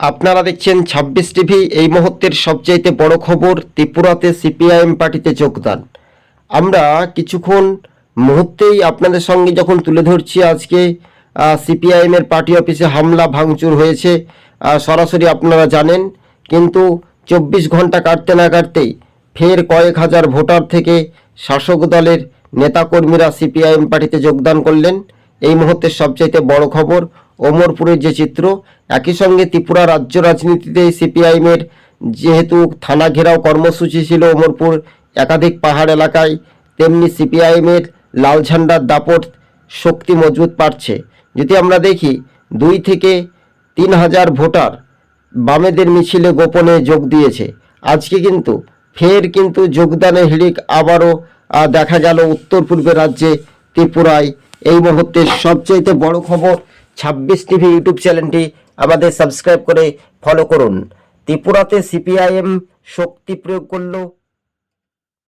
আপনারা দেখছেন ছাব্বিশ টিভি, এই মুহূর্তের সবচাইতে বড় খবর ত্রিপুরাতে সিপিআইএম পার্টিতে যোগদান। আমরা কিছুক্ষণ মুহূর্তেই আপনাদের সঙ্গে যখন তুলে ধরছি আজকে সিপিআইএম এর পার্টি অফিসে হামলা, ভাঙচুর হয়েছে সরাসরি আপনারা জানেন, কিন্তু চব্বিশ ঘণ্টা কাটতে না কাটতেই ফের কয়েক হাজার ভোটার থেকে শাসক দলের নেতাকর্মীরা সিপিআইএম পার্টিতে যোগদান করলেন। এই মুহূর্তের সবচাইতে বড় খবর ওমরপুরের যে চিত্র, একই সঙ্গে ত্রিপুরা রাজ্য রাজনীতিতে সিপিআইএমের যেহেতু থানা ঘেরাও কর্মসূচি ছিল ওমরপুর একাধিক পাহাড় এলাকায়, তেমনি সিপিআইএমের লাল ঝান্ডার দাপট শক্তি মজবুত পাচ্ছে। যদি আমরা দেখি, দুই থেকে তিন হাজার ভোটার বামেদের মিছিলে গোপনে যোগ দিয়েছে। আজকে কিন্তু, ফের কিন্তু যোগদানের হিড়িক আবারও দেখা গেল উত্তর পূর্বের রাজ্যে ত্রিপুরায়। এই মুহূর্তের সবচাইতে বড় খবর ছাব্বিশ টিভি ইউটিউব চ্যানেলটি আমাদের সাবস্ক্রাইব করে ফলো করুন। ত্রিপুরাতে সিপিআইএম শক্তি প্রয়োগ করল।